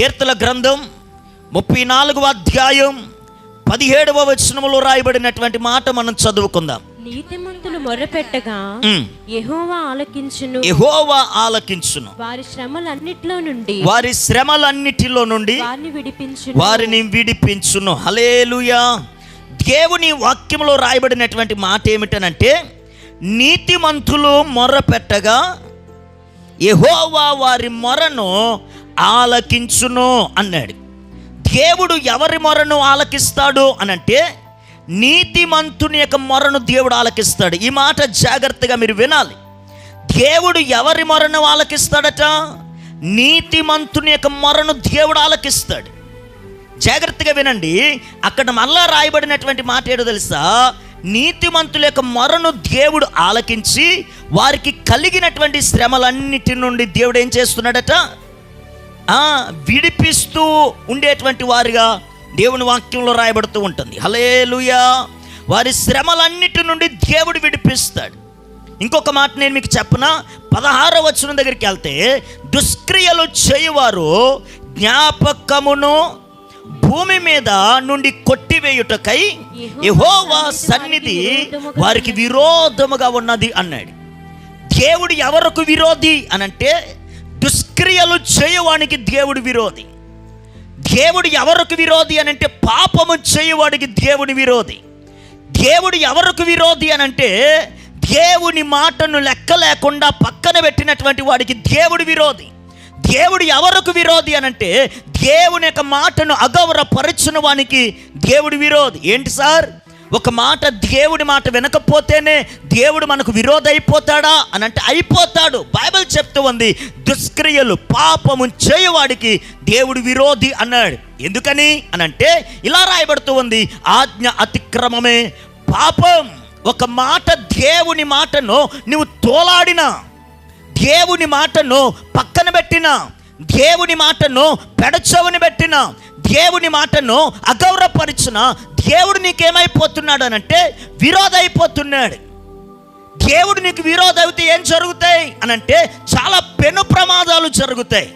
కీర్తన గ్రంథం ముప్పై నాలుగవ అధ్యాయం పదిహేడవ వచనములో రాయబడినటువంటి మాట మనం చదువుకుందాం. నీతిమంతులు మొర్రపెట్టగా ఉమ్. యెహోవా ఆలకించును. యెహోవా ఆలకించును. వారి శ్రమలన్నిట్లో నుండి వారి శ్రమలన్నిటిలో నుండి వారిని విడిపించును. వారిని విడిపించును. హలేలుయా దేవుని వాక్యంలో రాయబడినటువంటి మాట ఏమిటనంటే నీతిమంతులు మొర్ర పెట్టగా యెహోవా వారి మొరను ఆలకించును అన్నాడు. దేవుడు ఎవరి మొరను ఆలకిస్తాడు అనంటే నీతిమంతుని యొక్క మొరను దేవుడు ఆలకిస్తాడు. ఈ మాట జాగ్రత్తగా మీరు వినాలి. దేవుడు ఎవరి మొరను ఆలకిస్తాడట? నీతిమంతుని యొక్క మొరను దేవుడు ఆలకిస్తాడు. జాగ్రత్తగా వినండి. అక్కడ మళ్ళా రాయబడినటువంటి మాట ఏదో తెలుసా? నీతిమంతుల యొక్క మొరను దేవుడు ఆలకించి వారికి కలిగినటువంటి శ్రమలన్నిటి నుండి దేవుడు ఏం చేస్తున్నాడట? విడిపిస్తూ ఉండేటువంటి వారుగా దేవుని వాక్యంలో రాయబడుతూ ఉంటుంది. హలేలుయా వారి శ్రమలన్నిటి నుండి దేవుడు విడిపిస్తాడు. ఇంకొక మాట నేను మీకు చెప్పనా? పదహారవ వచనం దగ్గరికి వెళ్తే దుష్క్రియలు చేయువారు జ్ఞాపకమును భూమి మీద నుండి కొట్టివేయుటకై యెహోవా సన్నిధి వారికి విరోధముగా ఉన్నది అన్నాడు. దేవుడు ఎవరికి విరోధి అనంటే దుష్క్రియలు చేయవానికి దేవుడు విరోధి. దేవుడు ఎవరికి విరోధి అనంటే పాపము చేయవాడికి దేవుని విరోధి. దేవుడు ఎవరికి విరోధి అనంటే దేవుని మాటను లెక్క లేకుండా పక్కన పెట్టినటువంటి వాడికి దేవుడు విరోధి. దేవుడు ఎవరికి విరోధి అనంటే దేవుని యొక్క మాటను అగౌరపరచిన వానికి దేవుడు విరోధి. ఏంటి సార్? ఒక మాట దేవుడి మాట వినకపోతేనే దేవుడు మనకు విరోధ అయిపోతాడా అని అంటే అయిపోతాడు. బైబిల్ చెప్తూ ఉంది దుష్క్రియలు పాపము చేయవాడికి దేవుడు విరోధి అన్నాడు. ఎందుకని? అని అంటే ఇలా రాయబడుతూ ఉంది ఆజ్ఞ అతిక్రమమే పాపం. ఒక మాట దేవుని మాటను నువ్వు తోలాడినా దేవుని మాటను పక్కన పెట్టిన దేవుని మాటను పెడచవని పెట్టిన దేవుని మాటను అగౌరవపరిచిన? దేవుడు నీకేమైపోతున్నాడు అనంటే విరోధ అయిపోతున్నాడు దేవుడు నీకు విరోధ అయితే ఏం జరుగుతాయి? అనంటే చాలా పెను ప్రమాదాలు జరుగుతాయి.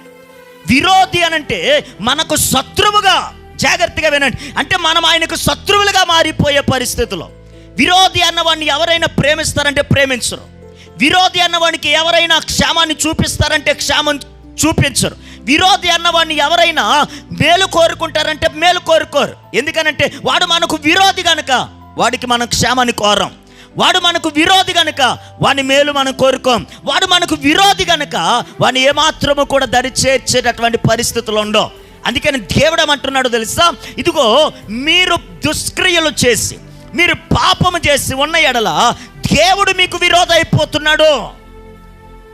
విరోధి అనంటే మనకు శత్రువుగా జాగ్రత్తగా వినండి. అంటే మనం ఆయనకు శత్రువులుగా మారిపోయే పరిస్థితిలో. విరోధి అన్నవాడిని ఎవరైనా ప్రేమిస్తారంటే ప్రేమించరు. విరోధి అన్నవాడికి ఎవరైనా క్షేమాన్ని చూపిస్తారంటే క్షేమం చూపించరు. విరోధి అన్నవాడిని ఎవరైనా మేలు కోరుకుంటారంటే మేలు కోరుకోరు. ఎందుకనంటే వాడు మనకు విరోధి కనుక వాడికి మనం క్షేమాన్ని కోరం. వాడు మనకు విరోధి గనుక వాని మేలు మనం కోరుకోం. వాడు మనకు విరోధి గనుక వాని ఏమాత్రము కూడా దరి చేర్చేటటువంటి పరిస్థితులు ఉండవు. అందుకని దేవుడు అంటున్నాడు తెలుసా? ఇదిగో మీరు దుష్క్రియలు చేసి మీరు పాపము చేసి ఉన్న ఎడల దేవుడు మీకు విరోధ అయిపోతున్నాడు.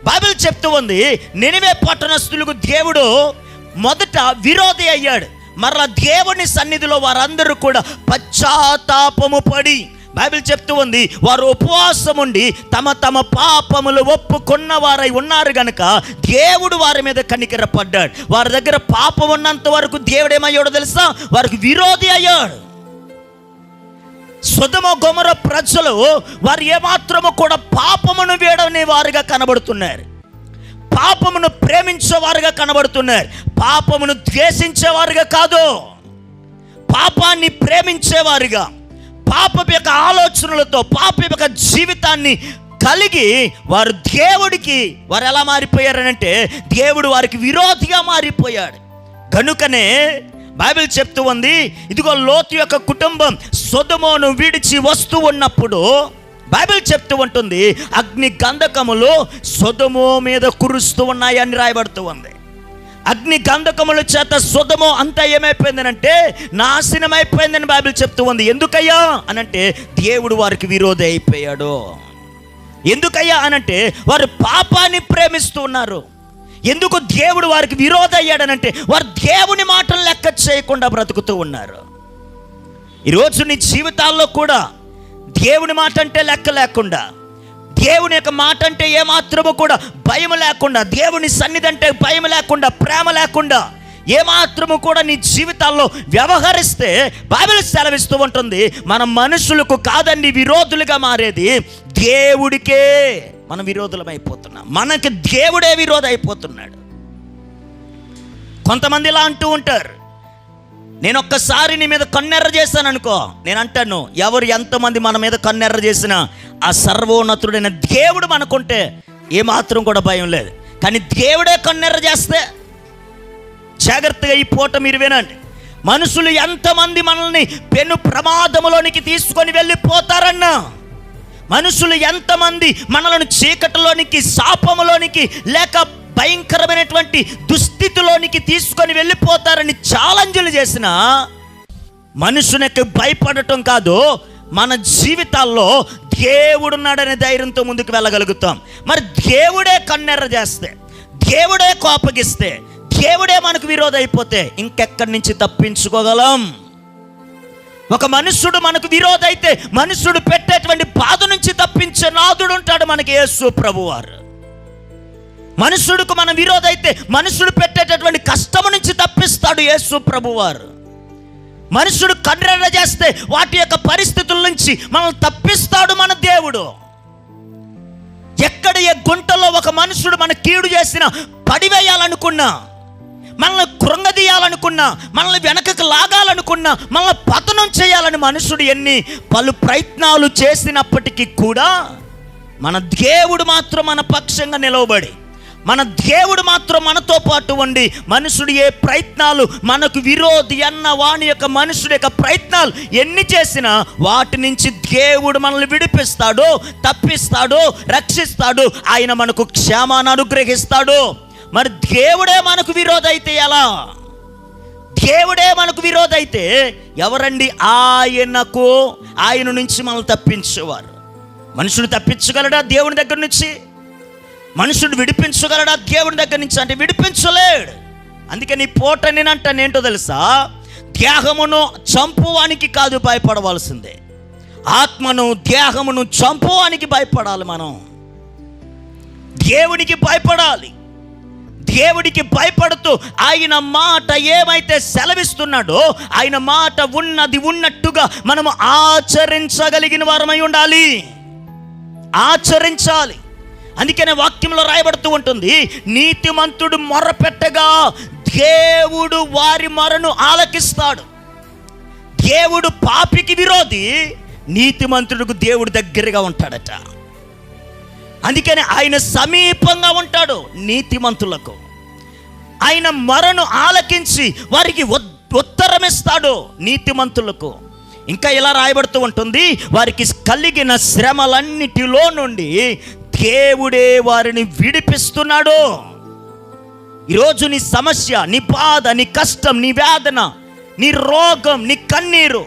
బైబిల్ చెప్తూ ఉంది నినివే పట్టణస్థులకు దేవుడు మొదట విరోధి అయ్యాడు. మరలా దేవుని సన్నిధిలో వారందరూ కూడా పశ్చాత్తాపము పడి బైబిల్ చెప్తూ ఉంది వారు ఉపవాసం ఉండి తమ తమ పాపములు ఒప్పుకున్న వారై ఉన్నారు కనుక దేవుడు వారి మీద కనికర పడ్డాడు వారి దగ్గర పాపం ఉన్నంత వరకు దేవుడు ఏమయ్యాడో తెలుసా? వారికి విరోధి అయ్యాడు. సుధమ గొమర ప్రజలు వారు ఏమాత్రము కూడా పాపమును వేడని వారుగా కనబడుతున్నారు. పాపమును ప్రేమించేవారుగా కనబడుతున్నారు. పాపమును ద్వేషించేవారుగా కాదు. పాపాన్ని ప్రేమించేవారుగా పాపం యొక్క ఆలోచనలతో పాపం యొక్క జీవితాన్ని కలిగి వారు దేవుడికి వారు ఎలా మారిపోయారనంటే దేవుడు వారికి విరోధిగా మారిపోయాడు. కనుకనే బైబిల్ చెప్తూ ఉంది ఇదిగో లోతు యొక్క కుటుంబం సొదమోను విడిచి వస్తూ ఉన్నప్పుడు బైబిల్ చెప్తూ ఉంటుంది అగ్ని గంధకములు సొదమో మీద కురుస్తూ ఉన్నాయని రాయబడుతూ ఉంది. అగ్ని గంధకముల చేత సుధము అంతా ఏమైపోయిందనంటే నాశనం అయిపోయిందని బైబిల్ చెప్తూ ఉంది. ఎందుకయ్యా? అనంటే దేవుడు వారికి విరోధి అయిపోయాడు. ఎందుకయ్యా? అనంటే వారు పాపాన్ని ప్రేమిస్తూ ఉన్నారు. ఎందుకు దేవుడు వారికి విరోధ అయ్యాడనంటే వారు దేవుని మాటలు లెక్క చేయకుండా బ్రతుకుతూ ఉన్నారు. ఈరోజు నీ జీవితాల్లో కూడా దేవుని మాట అంటే లెక్క లేకుండా దేవుని యొక్క మాట అంటే ఏమాత్రము కూడా భయం లేకుండా దేవుని సన్నిధి అంటే భయం లేకుండా ప్రేమ లేకుండా ఏమాత్రము కూడా నీ జీవితాల్లో వ్యవహరిస్తే బైబిల్ సెలవిస్తూ ఉంటుంది మన మనుషులకు కాదండి విరోధులుగా మారేది దేవుడికే. మనం విరోధులం అయిపోతున్నాం మనకి దేవుడే విరోధ అయిపోతున్నాడు కొంతమంది ఇలా అంటూ ఉంటారు. నేను ఒక్కసారి నీ మీద కన్నెర్ర చేశాను అనుకో నేను అంటాను ఎవరు ఎంతమంది మన మీద కన్నెర్ర చేసినా ఆ సర్వోన్నతుడైన దేవుడు మనకుంటే ఏమాత్రం కూడా భయం లేదు. కానీ దేవుడే కన్నెర్ర చేస్తే జాగ్రత్తగా ఈ పూట మీరు వినండి. మనుషులు ఎంతమంది మనల్ని పెను ప్రమాదములోనికి తీసుకొని వెళ్ళిపోతారన్నా? మనుషులు ఎంతమంది మనలను చీకటిలోనికి శాపములోనికి లేక భయంకరమైనటువంటి దుస్థితిలోనికి తీసుకొని వెళ్ళిపోతారని ఛాలెంజ్లు చేసిన మనుషునికి భయపడటం కాదు మన జీవితాల్లో దేవుడున్నాడనే ధైర్యంతో ముందుకు వెళ్ళగలుగుతాం. మరి దేవుడే కన్నెర్ర చేస్తే దేవుడే కోపగిస్తే దేవుడే మనకు విరోధ అయిపోతే ఇంకెక్కడి నుంచి తప్పించుకోగలం? ఒక మనుష్యుడు మనకు విరోధైతే మనుష్యుడు పెట్టేటువంటి బాధ నుంచి తప్పించే నాదుడు ఉంటాడు మనకి యేసు ప్రభువారు. మనుషుడికి మన విరోధైతే మనుషుడు పెట్టేటటువంటి కష్టము నుంచి తప్పిస్తాడు యేసు ప్రభువారు. మనుషుడు కన్నెర్ర చేస్తే వాటి యొక్క పరిస్థితుల నుంచి మనల్ని తప్పిస్తాడు మన దేవుడు. ఎక్కడ ఏ గుంటలో ఒక మనుషుడు మన కీడు చేసినా పడివేయాలనుకున్నా మనల్ని కృంగదీయాలనుకున్నా మనల్ని వెనకకు లాగాలనుకున్నా మనల్ని పతనం చేయాలని మనుషుడు ఎన్ని పలు ప్రయత్నాలు చేసినప్పటికీ కూడా మన దేవుడు మాత్రం మన పక్షంగా నిలవబడి మన దేవుడు మాత్రం మనతో పాటు ఉండి మనుషుడు ఏ ప్రయత్నాలు మనకు విరోధి అన్న వాణి యొక్క మనుషుడి యొక్క ప్రయత్నాలు ఎన్ని చేసినా వాటి నుంచి దేవుడు మనల్ని విడిపిస్తాడు తప్పిస్తాడు రక్షిస్తాడు ఆయన మనకు క్షేమాన్ని అనుగ్రహిస్తాడు. మరి దేవుడే మనకు విరోధైతే ఎలా? దేవుడే మనకు విరోధైతే ఎవరండి? ఆయనకు ఆయన నుంచి మనల్ని తప్పించేవారు. మనుషుడు తప్పించగలడా దేవుని దగ్గర నుంచి? మనుషుడు విడిపించగలడా దేవుని దగ్గర నుంచి? అంటే విడిపించలేడు. అందుకే నీ పోట నేనంటాను ఏంటో తెలుసా? దేహమును చంపువానికి కాదు భయపడవలసిందే. ఆత్మను దేహమును చంపువానికి భయపడాలి మనం. దేవునికి భయపడాలి. దేవుడికి భయపడుతూ ఆయన మాట ఏమైతే సెలవిస్తున్నాడో ఆయన మాట ఉన్నది ఉన్నట్టుగా మనము ఆచరించగలిగిన వారమై ఉండాలి. ఆచరించాలి. అందుకనే వాక్యంలో రాయబడుతూ ఉంటుంది నీతిమంతుడు మొరపెట్టగా దేవుడు వారి మొరను ఆలకిస్తాడు. దేవుడు పాపికి విరోధి నీతిమంతుడికి దేవుడు దగ్గరగా ఉంటాడట. అందుకని ఆయన సమీపంగా ఉంటాడు నీతిమంతులకు. ఆయన మరను ఆలకించి వారికి ఉత్తరమిస్తాడు నీతిమంతులకు. ఇంకా ఇలా రాయబడుతూ ఉంటుంది వారికి కలిగిన శ్రమలన్నిటిలో నుండి దేవుడే వారిని విడిపిస్తున్నాడు. ఈరోజు నీ సమస్య నీ బాధ నీ కష్టం నీ వేదన నీ రోగం నీ కన్నీరు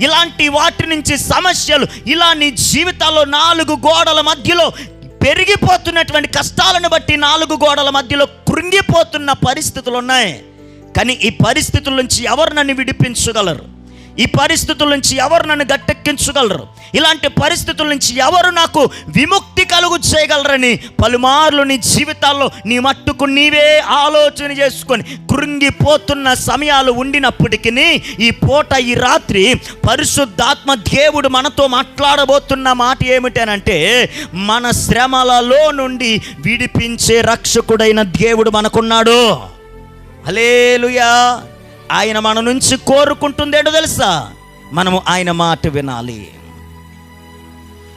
ఇలాంటి వాటి నుంచి సమస్యలు ఇలా నీ జీవితాల్లో నాలుగు గోడల మధ్యలో పెరిగిపోతున్నటువంటి కష్టాలను బట్టి నాలుగు గోడల మధ్యలో కృంగిపోతున్న పరిస్థితులు ఉన్నాయి. కానీ ఈ పరిస్థితుల నుంచి ఎవరు నన్ను విడిపించగలరు? ఈ పరిస్థితుల నుంచి ఎవరు నన్ను గట్టెక్కించగలరు? ఇలాంటి పరిస్థితుల నుంచి ఎవరు నాకు విముక్తి కలుగు చేయగలరని పలుమార్లు నీ జీవితాల్లో నీ మట్టుకు నీవే ఆలోచన చేసుకొని కృంగిపోతున్న సమయాలు ఉండినప్పటికీ ఈ పూట ఈ రాత్రి పరిశుద్ధాత్మ దేవుడు మనతో మాట్లాడబోతున్న మాట ఏమిటనంటే మన శ్రమలలో నుండి విడిపించే రక్షకుడైన దేవుడు మనకున్నాడు. హలేలుయా ఆయన మన నుంచి కోరుకుంటుందేటో తెలుసా? మనము ఆయన మాట వినాలి.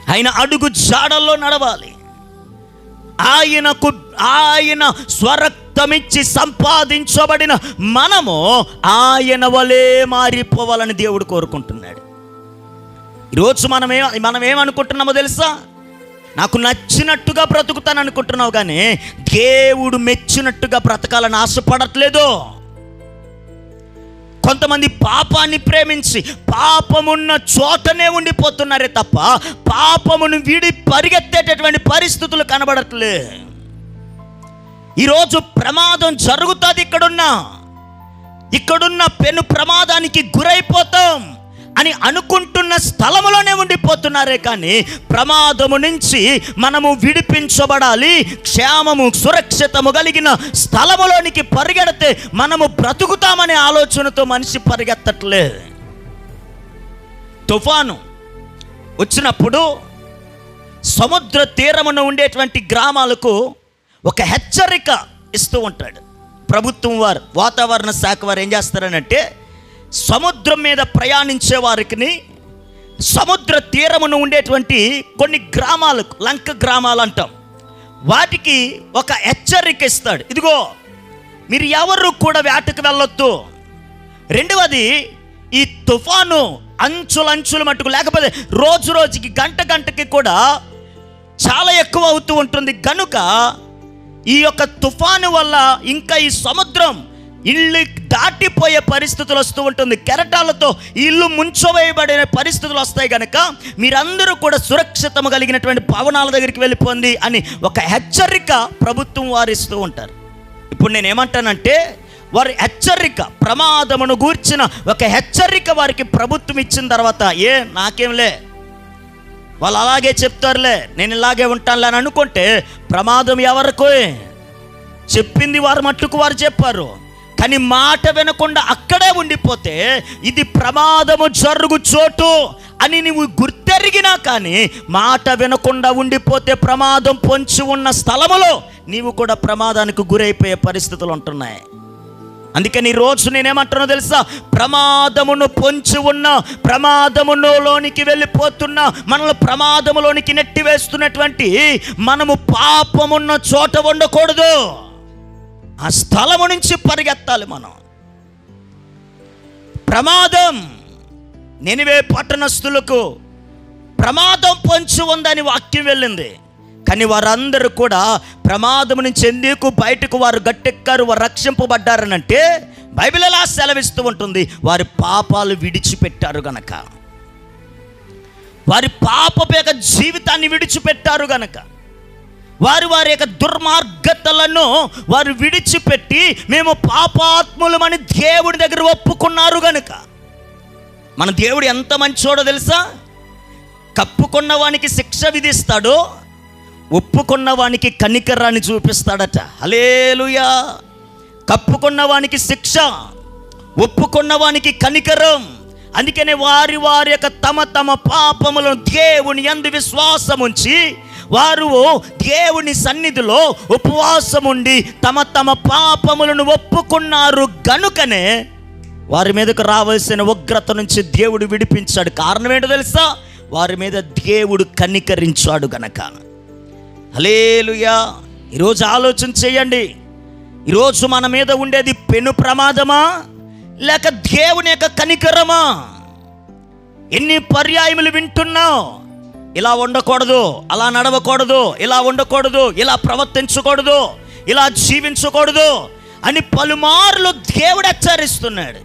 ఆయన అడుగు జాడల్లో నడవాలి. ఆయనకు ఆయన స్వరక్తమిచ్చి సంపాదించబడిన మనము ఆయన వలే మారిపోవాలని దేవుడు కోరుకుంటున్నాడు. ఈరోజు మనమే మనం ఏమనుకుంటున్నామో తెలుసా? నాకు నచ్చినట్టుగా బ్రతుకుతాను అనుకుంటున్నావు కానీ దేవుడు మెచ్చినట్టుగా బ్రతకాలని ఆశపడట్లేదు. కొంతమంది పాపాన్ని ప్రేమించి పాపమున్న చోటనే ఉండిపోతున్నారే తప్ప పాపమును విడి పరిగెత్తేటటువంటి పరిస్థితులు కనబడట్లే. ఈరోజు ప్రమాదం జరుగుతుంది ఇక్కడున్న. ఇక్కడున్న పెను ప్రమాదానికి గురైపోతాం. అని అనుకుంటున్న స్థలములోనే ఉండిపోతున్నారే కానీ ప్రమాదము నుంచి మనము విడిపించబడాలి. క్షేమము సురక్షితము కలిగిన స్థలములోనికి పరిగెడితే మనము బ్రతుకుతామనే ఆలోచనతో మనిషి పరిగెత్తట్లేదు. తుఫాను వచ్చినప్పుడు సముద్ర తీరమున ఉండేటువంటి గ్రామాలకు ఒక హెచ్చరిక ఇస్తూ ఉంటాడు. ప్రభుత్వం వారు వాతావరణ శాఖ వారు ఏం చేస్తారనంటే సముద్రం మీద ప్రయాణించే వారికి సముద్ర తీరమును ఉండేటువంటి కొన్ని గ్రామాలు లంక గ్రామాలు అంటాం. వాటికి ఒక హెచ్చరిక ఇస్తాడు. ఇదిగో మీరు ఎవరు కూడా వేటకు వెళ్ళొద్దు. రెండవది ఈ తుఫాను అంచులంచులు మట్టుకు లేకపోతే రోజు రోజుకి గంట గంటకి కూడా చాలా ఎక్కువ అవుతూ ఉంటుంది. కనుక ఈ యొక్క తుఫాను వల్ల ఇంకా ఈ సముద్రం ఇల్లు దాటిపోయే పరిస్థితులు వస్తూ ఉంటుంది. కెరటాలతో ఇల్లు ముంచవేయబడిన పరిస్థితులు వస్తాయి కనుక మీరందరూ కూడా సురక్షితము కలిగినటువంటి భవనాల దగ్గరికి వెళ్ళిపోండి అని ఒక హెచ్చరిక ప్రభుత్వం వారిస్తూ ఉంటారు. ఇప్పుడు నేను ఏమంటానంటే వారి హెచ్చరిక ప్రమాదమును గూర్చిన ఒక హెచ్చరిక వారికి ప్రభుత్వం ఇచ్చిన తర్వాత ఏ నాకేంలే వాళ్ళు అలాగే చెప్తారులే నేను ఇలాగే ఉంటానులే అని అనుకుంటే ప్రమాదం ఎవరికో చెప్పింది వారు మట్టుకు వారు చెప్పారు. కానీ మాట వినకుండా అక్కడే ఉండిపోతే ఇది ప్రమాదము జరుగు చోటు అని నువ్వు గుర్తెరిగినా కానీ మాట వినకుండా ఉండిపోతే ప్రమాదం పొంచి ఉన్న స్థలములో నీవు కూడా ప్రమాదానికి గురైపోయే పరిస్థితులు ఉంటున్నాయి. అందుకని రోజు నేనేమంటున్నా తెలుసా? ప్రమాదమును పొంచి ఉన్న ప్రమాదములోనికి వెళ్ళిపోతున్న మనల్ని ప్రమాదములోనికి నెట్టివేస్తున్నటువంటి మనము పాపమున్న చోట ఉండకూడదు. ఆ స్థలము నుంచి పరిగెత్తాలి మనం. ప్రమాదం నినివే పట్టణస్థులకు ప్రమాదం పొంచి ఉందని వాక్యం వెళ్ళింది. కానీ వారందరూ కూడా ప్రమాదం నుంచి ఎందుకు బయటకు వారు గట్టెక్కారు వారు రక్షింపబడ్డారనంటే బైబిల్ ఎలా సెలవిస్తూ ఉంటుంది? వారి పాపాలు విడిచిపెట్టారు గనక. వారి పాపపు జీవితాన్ని విడిచిపెట్టారు గనక. వారు వారి యొక్క దుర్మార్గతలను వారు విడిచిపెట్టి మేము పాపాత్ములమని దేవుడి దగ్గర ఒప్పుకున్నారు గనుక. మన దేవుడు ఎంత మంచోడో తెలుసా? కప్పుకున్న వానికి శిక్ష విధిస్తాడో ఒప్పుకున్న వానికి కనికరాన్ని చూపిస్తాడట. అలేలుయా కప్పుకున్న వానికి శిక్ష ఒప్పుకున్న వానికి కనికరం. అందుకనే వారి వారి యొక్క తమ తమ పాపములను దేవుని యందు విశ్వాసం ఉంచి వారు దేవుని సన్నిధిలో ఉపవాసం ఉండి తమ తమ పాపములను ఒప్పుకున్నారు గనుకనే వారి మీదకు రావాల్సిన ఉగ్రత నుంచి దేవుడు విడిపించాడు. కారణం ఏంటో తెలుసా? వారి మీద దేవుడు కనికరించాడు గనక. హలేలుయా ఈరోజు ఆలోచన చేయండి. ఈరోజు మన మీద ఉండేది పెను ప్రమాదమా? లేక దేవుని యొక్క కనికరమా? ఎన్ని పర్యాయములు వింటున్నావు? ఇలా ఉండకూడదు అలా నడవకూడదు ఇలా ఉండకూడదు ఇలా ప్రవర్తించకూడదు ఇలా జీవించకూడదు అని పలుమార్లు దేవుడు హెచ్చరిస్తున్నాడు.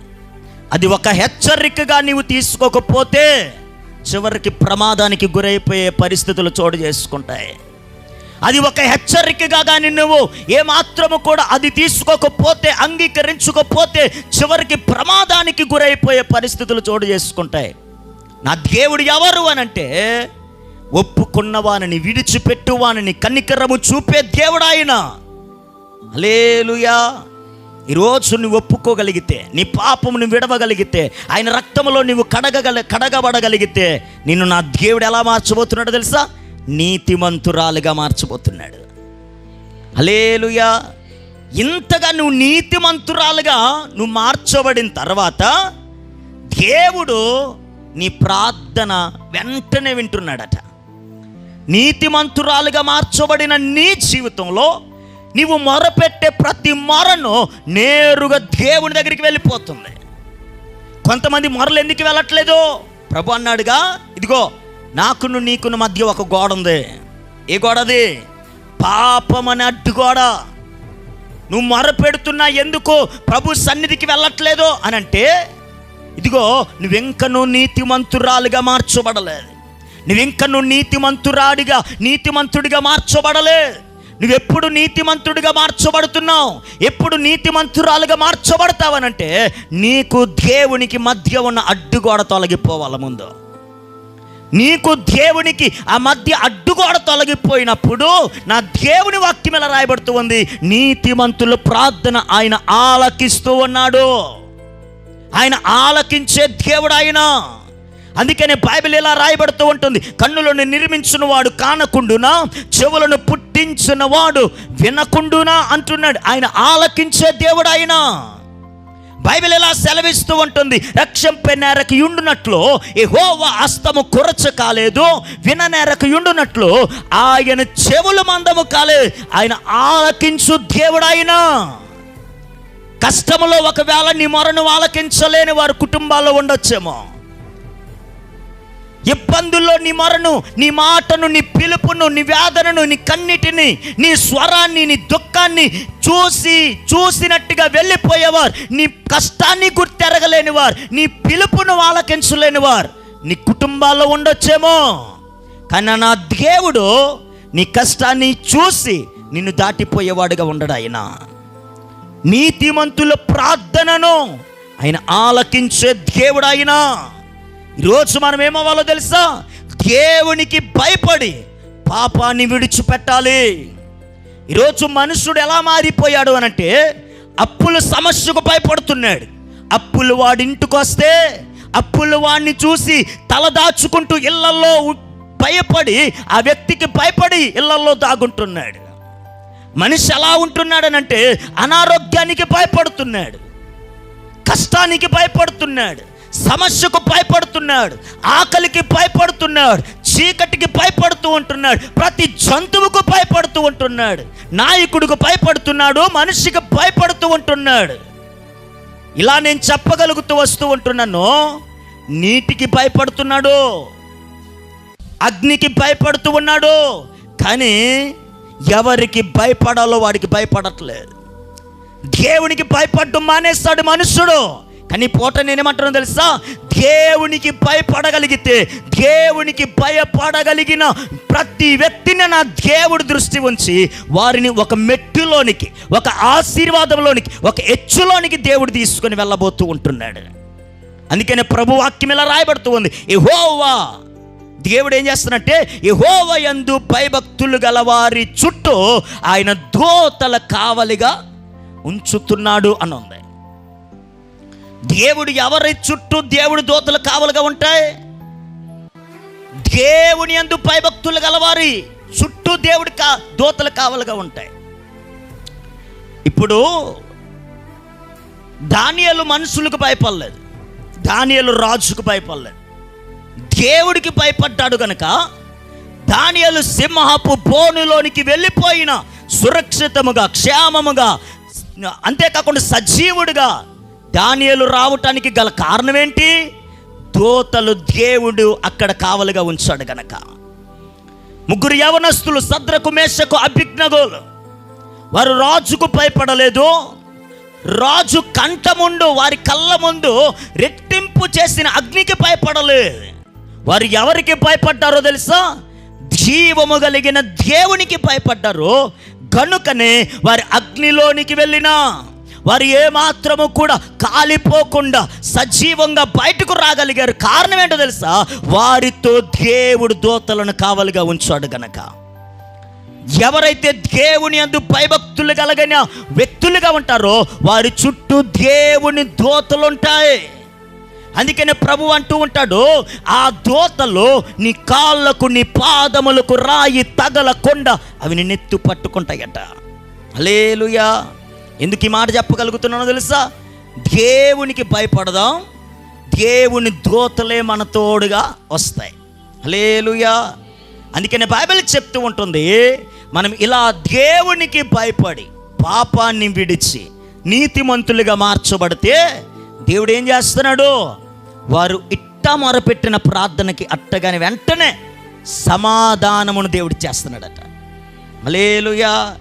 అది ఒక హెచ్చరికగా నీవు తీసుకోకపోతే చివరికి ప్రమాదానికి గురైపోయే పరిస్థితులు చోటు చేసుకుంటాయి. అది ఒక హెచ్చరికగా కానీ నువ్వు ఏమాత్రము కూడా అది తీసుకోకపోతే అంగీకరించుకోకపోతే చివరికి ప్రమాదానికి గురైపోయే పరిస్థితులు చోటు చేసుకుంటాయి. నా దేవుడు ఎవరు అనంటే ఒప్పుకున్న వాని విడిచిపెట్టు వాని కనికరము చూపే దేవుడు ఆయన అలేలుయా ఈరోజు నువ్వు ఒప్పుకోగలిగితే నీ పాపమును విడవగలిగితే ఆయన రక్తంలో నువ్వు కడగగల కడగబడగలిగితే నిన్ను నా దేవుడు ఎలా మార్చబోతున్నాడో తెలుసా? నీతిమంతురాలుగా మార్చబోతున్నాడు. అలేలుయా ఇంతగా నువ్వు నీతిమంతురాలుగా నువ్వు మార్చబడిన తర్వాత దేవుడు నీ ప్రార్థన వెంటనే వింటున్నాడట. నీతిమంతురాలుగా మార్చబడిన నీ జీవితంలో నీవు మొరపెట్టే ప్రతి మొరను నేరుగా దేవుని దగ్గరికి వెళ్ళిపోతుంది. కొంతమంది మొరలు ఎందుకు వెళ్ళట్లేదు? ప్రభు అన్నాడుగా ఇదిగో నాకును నీకును మధ్య ఒక గోడ ఉంది. ఏ గోడది పాపమని అడ్డు గోడ. నువ్వు మొరపెడుతున్నా ఎందుకు ప్రభు సన్నిధికి వెళ్ళట్లేదు? అని అంటే ఇదిగో నువ్వెంకను నీతిమంతురాలుగా మార్చబడలేదు. నువ్వెంకను నీతిమంతురాడిగా నీతిమంతుడిగా మార్చబడలే. నువ్వెప్పుడు నీతిమంతుడిగా మార్చబడుతున్నావు? ఎప్పుడు నీతిమంతురాలుగా మార్చబడతావనంటే నీకు దేవునికి మధ్య ఉన్న అడ్డుగోడ తొలగిపోవాల ముందు. నీకు దేవునికి ఆ మధ్య అడ్డుగోడ తొలగిపోయినప్పుడు నా దేవుని వాక్యం ఎలా రాయబడుతూ ఉంది? నీతిమంతుల ప్రార్థన ఆయన ఆలకిస్తూ ఉన్నాడు. ఆయన ఆలకించే దేవుడు ఆయన. అందుకనే బైబిల్ ఇలా రాయబడుతూ ఉంటుంది. కన్నులను నిర్మించిన వాడు కానకుండునా చెవులను పుట్టించిన వాడు వినకుండునా అంటున్నాడు. ఆయన ఆలకించే దేవుడు ఆయన బైబిల్ ఎలా సెలవిస్తూ ఉంటుంది. రక్షంపై నేరకు యుండునట్లు యెహోవా అస్తము కొరచ కాలేదు విన నేరకు యుండునట్లు ఆయన చెవులు మందము కాలేదు ఆయన ఆలకించు దేవుడు కష్టములో ఒకవేళ నీ మొరను ఆలకించలేని వారి కుటుంబాల్లో ఉండొచ్చేమో. ఇబ్బందుల్లో నీ మొరను నీ మాటను నీ పిలుపును నీ వేదనను నీ కన్నిటిని నీ స్వరాన్ని నీ దుఃఖాన్ని చూసి చూసినట్టుగా వెళ్ళిపోయేవారు. నీ కష్టాన్ని గుర్తెరగలేని వారు నీ పిలుపును ఆలకించలేని వారు నీ కుటుంబాల్లో ఉండొచ్చేమో. కానీ నా దేవుడు నీ కష్టాన్ని చూసి నిన్ను దాటిపోయేవాడుగా ఉండడు ఆయన. నీతిమంతుల ప్రార్థనను ఆయన ఆలకించే దేవుడు ఆయన. ఈరోజు మనం ఏమవ్వాలో తెలుసా? దేవునికి భయపడి పాపాన్ని విడిచిపెట్టాలి. ఈరోజు మనుషుడు ఎలా మారిపోయాడు అనంటే అప్పుల సమస్యకు భయపడుతున్నాడు. అప్పులు వాడింటికి వస్తే అప్పులు వాడిని చూసి తలదాచుకుంటూ ఇళ్ళల్లో భయపడి ఆ వ్యక్తికి భయపడి ఇళ్ళల్లో దాగుంటున్నాడు. మనిషి ఎలా ఉంటున్నాడనంటే అనారోగ్యానికి భయపడుతున్నాడు. కష్టానికి భయపడుతున్నాడు. సమస్యకు భయపడుతున్నాడు ఆకలికి భయపడుతున్నాడు చీకటికి భయపడుతూ ఉంటున్నాడు ప్రతి జంతువుకు భయపడుతూ ఉంటున్నాడు నాయకుడికి భయపడుతున్నాడు మనిషికి భయపడుతూ ఉంటున్నాడు. ఇలా నేను చెప్పగలుగుతూ వస్తూ ఉంటున్నాను నీటికి భయపడుతున్నాడు అగ్నికి భయపడుతూ ఉన్నాడు కానీ ఎవరికి భయపడాలో వాడికి భయపడట్లేదు. దేవునికి భయపడ్డం మానేస్తాడు మనుషుడు. కానీ పూట నేనేమంటున్నాను తెలుసా? దేవునికి భయపడగలిగితే దేవునికి భయపడగలిగిన ప్రతి వ్యక్తిని నా దేవుడి దృష్టి ఉంచి వారిని ఒక మెట్టులోనికి ఒక ఆశీర్వాదంలోనికి ఒక ఎచ్చులోనికి దేవుడు తీసుకొని వెళ్ళబోతూ ఉంటున్నాడు. అందుకనే ప్రభు వాక్యం ఇలా రాయబడుతూ ఉంది. యెహోవా దేవుడు ఏం చేస్తున్నట్టే యెహోవా ఎందు భయభక్తులు గల వారి చుట్టూ ఆయన దోతల కావలిగా ఉంచుతున్నాడు అని ఉంది దేవుడు ఎవరి చుట్టూ దేవుడు దోతలు కావలుగా ఉంటాయి? దేవుని యందు భయభక్తులు గలవారి చుట్టూ దేవుడి కా దోతలు కావలుగా ఉంటాయి. ఇప్పుడు దానియలు మనుషులకు భయపడలేదు. దానియలు రాజుకు భయపడలేదు. దేవుడికి భయపడ్డాడు కనుక దానియలు సింహపు బోనులోనికి వెళ్ళిపోయిన సురక్షితముగా క్షేమముగా అంతేకాకుండా సజీవుడిగా దానియలు రావటానికి గల కారణం ఏంటి దోతలు దేవుడు అక్కడ కావలుగా ఉంచాడు గనక. ముగ్గురు యవనస్తులు సద్రకు మేషకు అభిజ్ఞగోలు. వారు రాజుకు భయపడలేదు. రాజు కంట ముందు వారి కళ్ళ ముందు రెట్టింపు చేసిన అగ్నికి భయపడలేదు వారు ఎవరికి భయపడ్డారో తెలుసా? జీవము కలిగిన దేవునికి భయపడ్డారు. గనుకనే వారి అగ్నిలోనికి వెళ్ళినా. వారు ఏమాత్రము కూడా కాలిపోకుండా సజీవంగా బయటకు రాగలిగారు. కారణం ఏంటో తెలుసా? వారితో దేవుడు దోతలను కావలిగా ఉంచాడు గనక. ఎవరైతే దేవుని అందు భయభక్తులు కలగని వ్యక్తులుగా ఉంటారో వారి చుట్టూ దేవుని దోతలు ఉంటాయి. అందుకనే ప్రభు అంటూ ఉంటాడు ఆ దోతలు నీ కాళ్ళకు నీ పాదములకు రాయి తగలకుండా అవి నీ నెత్తు పట్టుకుంటాయట అలేలుయా ఎందుకు ఈ మాట చెప్పగలుగుతున్నానో తెలుసా? దేవునికి భయపడదాం దేవుని దోతలే మన తోడుగా వస్తాయి. లేలుయా అందుకనే బైబిల్ చెప్తూ ఉంటుంది మనం ఇలా దేవునికి భయపడి పాపాన్ని విడిచి నీతిమంతులుగా మార్చబడితే దేవుడు ఏం చేస్తున్నాడు? వారు ఇట్ట మొరపెట్టిన ప్రార్థనకి అట్టగాని వెంటనే సమాధానమును దేవుడు చేస్తున్నాడట. మలేలుయా